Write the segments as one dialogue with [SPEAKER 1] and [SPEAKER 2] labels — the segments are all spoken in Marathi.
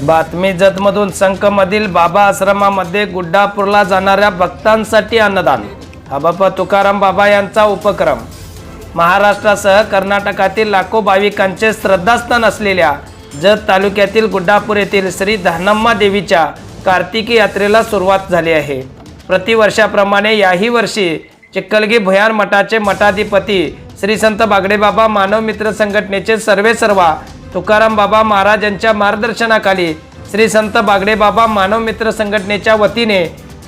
[SPEAKER 1] बातमी जतमधून संकमधील बाबा आश्रमामध्ये गुड्डापूरला जाणाऱ्या भक्तांसाठी अन्नदान. हा तुकाराम बाबा यांचा उपक्रम. महाराष्ट्रासह कर्नाटकातील लाखो भाविकांचे श्रद्धास्थान असलेल्या जत तालुक्यातील गुड्डापूर येथील श्री धानम्मा देवीच्या कार्तिकी यात्रेला सुरुवात झाली आहे. प्रतिवर्षाप्रमाणे याही वर्षी चिक्कलगी भुयार मठाचे मठाधिपती श्री संत बागडेबाबा मानव मित्र संघटनेचे सर्वे सर्वा तुकाराम बाबा महाराज यांच्या मार्गदर्शनाखाली श्री संत बागडेबाबा मानव मित्र संघटनेच्या वतीने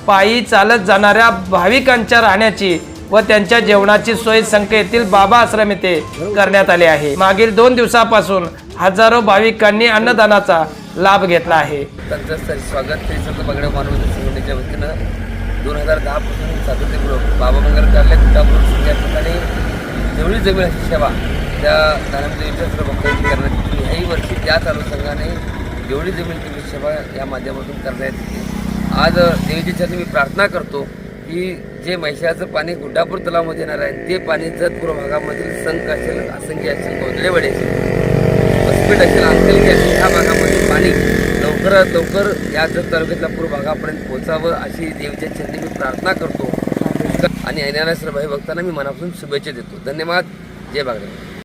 [SPEAKER 1] पायी चालत जाणाऱ्या भाविकांच्या राहण्याची व त्यांच्या जेवणाची सोय संख्येतील बाबा आश्रम येथे करण्यात आली आहे. मागील दोन दिवसापासून हजारो भाविकांनी अन्नदानाचा लाभ घेतला आहे.
[SPEAKER 2] त्यांचं स्वागत. श्री संत मानव संघटनेच्या वतीनं दोन हजार दहापासून सातत्यपूर्वक बाबा मंगल कार्यालय कुटापूर या ठिकाणी जेवढी जमीन अशी सेवा त्या करण्यात येते ह्याही वर्षी त्या चालू संघाने जेवढी जमीन तेवढी सेवा या माध्यमातून करण्यात येते आज देवीच्या चरणी मी प्रार्थना करतो की जे म्हैसाचं पाणी गुड्डापूर तलावामध्ये येणार आहे ते पाणी जतपूर भागामधील संख असेल असंख्य असेल गोदलेवाडी असेल हॉस्पिटल असेल अंकलगी असेल ह्या भागामध्ये पाणी लवकरात लवकर या जत तालुक्यातल्या पूर्व भागापर्यंत पोहोचावं अशी देवीच्या चरणी मी प्रार्थना करतो. आणि सर्व भाई भक्तांना मी मनापासून शुभेच्छा देतो. धन्यवाद. जय बागडे